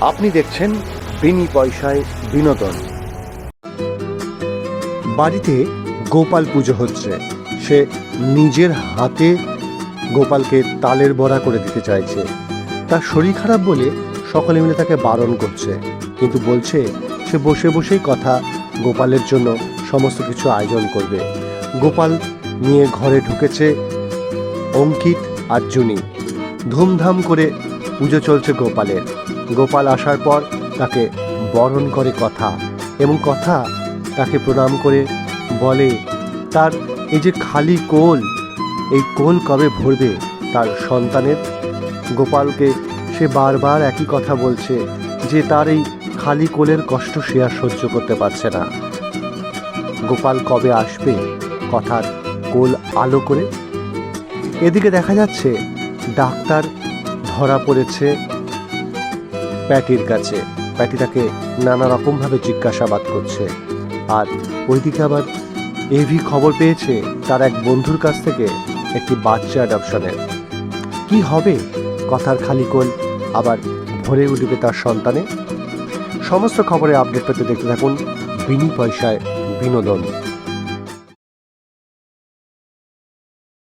আপনি দেখছেন বিনি পয়সায় বিনোদন। বাড়িতে গোপাল পুজো হচ্ছে। সে নিজের হাতে গোপালকে তালের বড়া করে দিতে চাইছে। তার শরীর খারাপ বলে সকলে মিলে তাকে বারণ করছে। কিন্তু বলছে, সে বসে বসেই কথা গোপালের জন্য সমস্ত কিছু আয়োজন করবে। গোপাল নিয়ে ঘরে ঢুকেছে অঙ্কিত আর জুনি। ধুমধাম করে পুজো চলছে গোপালের। গোপাল আসার পর তাকে বরণ করে কথা, এবং কথা তাকে প্রণাম করে বলে, তার এই যে খালি কোল, এই কোল কবে ভরবে? তার সন্তানের গোপালকে সে বারবার একই কথা বলছে, যে তার এই খালি কোলের কষ্ট সে আর সহ্য করতে পারছে না। গোপাল কবে আসবে? কথার কোল আলো করে? এদিকে দেখা যাচ্ছে, ডাক্তার ধরা পড়েছে প্যাটির কাছে। প্যাটি তাকে নানা রকমভাবে জিজ্ঞাসাবাদ করছে। আর ওইদিকে আবার এভি খবর পেয়েছে তার এক বন্ধুর কাছ থেকে একটি বাচ্চা অ্যাডপশনের। কি হবে? কথার খালি কোল আবার ভরে উঠবে তার সন্তানে? সমস্ত খবরে আপডেট পেতে দেখতে থাকুন বিনি পয়সায় বিনোদন।